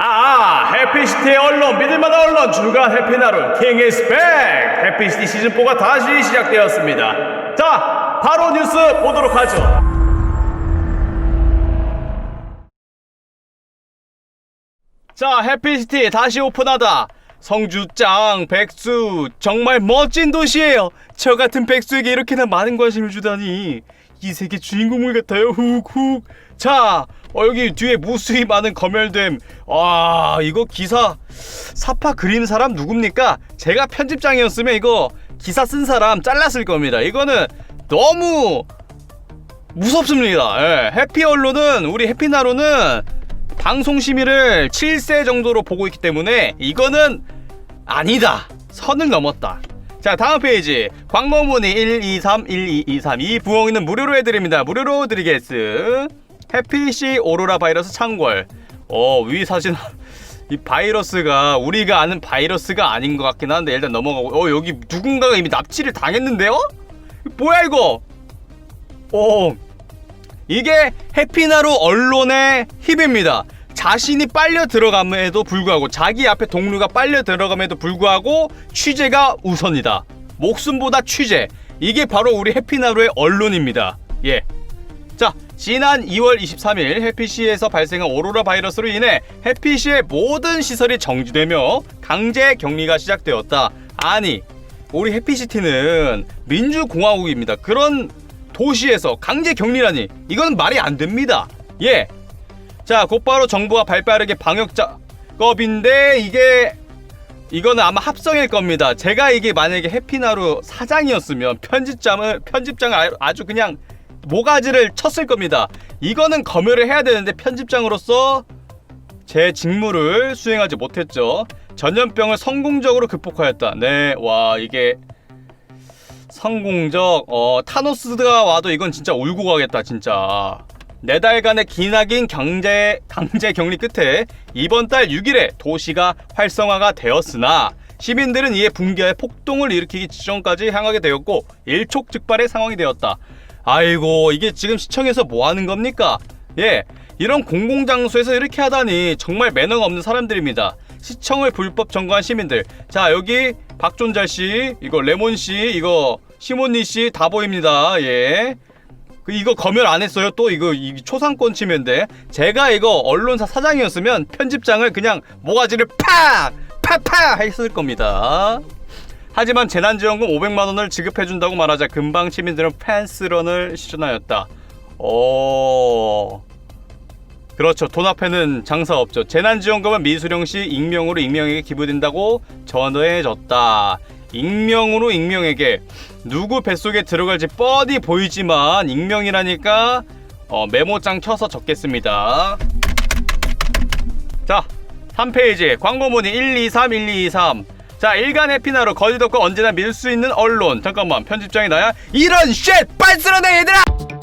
아, 해피시티의 언론, 믿을만한 언론, 주간 해피나루, 킹 is back! 해피시티 시즌4가 다시 시작되었습니다. 자, 바로 뉴스 보도록 하죠. 자, 해피시티 다시 오픈하다. 성주짱, 백수, 정말 멋진 도시예요. 저 같은 백수에게 이렇게나 많은 관심을 주다니. 이 세계 주인공물 같아요. 훅훅. 자, 어, 여기 뒤에 무수히 많은 검열됨. 와, 이거 기사 사파 그린 사람 누굽니까? 제가 편집장이었으면 이거 기사 쓴 사람 잘랐을 겁니다. 이거는 너무 무섭습니다. 예, 해피 언론은 우리 해피나로는 방송 심의를 7세 정도로 보고 있기 때문에 이거는 아니다. 선을 넘었다. 자 다음 페이지 광고 문의 123 1223이 부엉이는 무료로 해드립니다. 무료로 드리겠스. 해피시 오로라 바이러스 창궐. 어 위 사진 이 바이러스가 우리가 아는 바이러스가 아닌 것 같긴 한데 일단 넘어가고 어 여기 누군가가 이미 납치를 당했는데요? 뭐야 이거? 오 이게 해피나루 언론의 힘입니다. 자신이 빨려 들어감에도 불구하고 자기 앞에 동료가 빨려 들어감에도 불구하고 취재가 우선이다. 목숨보다 취재. 이게 바로 우리 해피나루의 언론입니다. 예. 자, 지난 2월 23일 해피시에서 발생한 오로라 바이러스로 인해 해피시의 모든 시설이 정지되며 강제 격리가 시작되었다. 아니, 우리 해피시티는 민주공화국입니다. 그런 도시에서 강제 격리라니 이건 말이 안 됩니다. 예. 자, 곧바로 정부가 발빠르게 방역 작업인데 이게 이거는 아마 합성일 겁니다. 제가 이게 만약에 해피나루 사장이었으면 편집장을 편집장을 아- 아주 그냥 모가지를 쳤을 겁니다. 이거는 검열을 해야 되는데 편집장으로서 제 직무를 수행하지 못했죠. 전염병을 성공적으로 극복하였다. 네, 와 이게 성공적 어 타노스가 와도 이건 진짜 울고 가겠다 진짜 네 달간의 기나긴 경제 강제 격리 끝에 이번 달 6일에 도시가 활성화가 되었으나 시민들은 이에 붕괴해 폭동을 일으키기 직전까지 향하게 되었고 일촉즉발의 상황이 되었다. 아이고 이게 지금 시청에서 뭐 하는 겁니까? 예 이런 공공장소에서 이렇게 하다니 정말 매너가 없는 사람들입니다. 시청을 불법 점거한 시민들. 자 여기 박존잘 씨, 이거 레몬 씨, 이거 시몬니 씨 다 보입니다. 예. 그 이거 검열 안 했어요. 또 이거 이 초상권 침해인데 제가 이거 언론사 사장이었으면 편집장을 그냥 모가지를 팍! 팍팍! 했을 겁니다. 하지만 재난지원금 500만 원을 지급해준다고 말하자 금방 시민들은 펜스런을 시전하였다. 오. 그렇죠. 돈 앞에는 장사 없죠. 재난지원금은 미수령 시 익명으로 익명에게 기부된다고 전해졌다. 익명으로 익명에게 누구 뱃속에 들어갈지 뻔히 보이지만 익명이라니까 어, 메모장 켜서 적겠습니다. 자, 3페이지 광고 문의 123 1223. 자, 일간 해피나로 거짓 없고 언제나 믿을 수 있는 언론. 잠깐만, 편집장이 나야? 이런 쉣! 빤스러네 얘들아!